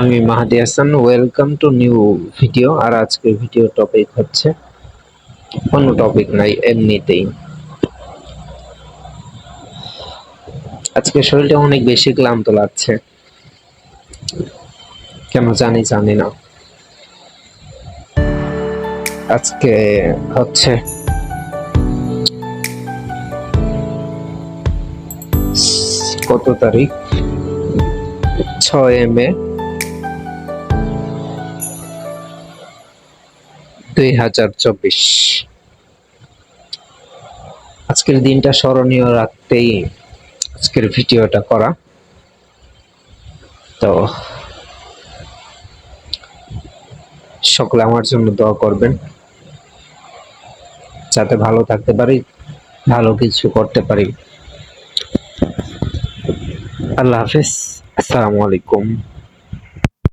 আমি Mahadi Hasan welcome to new video আর আজকের video topic হচ্ছে, কোনো টপিক নাই, এমনিতেই। আজকে শরীরটা অনেক বেশি ক্লান্ত লাগছে। কেন জানি জানি না। আজকে হচ্ছে, কত তারিখ? ছয় মে। দুই হাজার চব্বিশ। আজকের দিনটা স্মরণীয় রাখতেই আজকের ভিডিওটা করা। তো সকলে আমার জন্য দোয়া করবেন, যাতে ভালো থাকতে পারি, ভালো কিছু করতে পারি। আল্লাহ হাফিজ। আসসালামু আলাইকুম।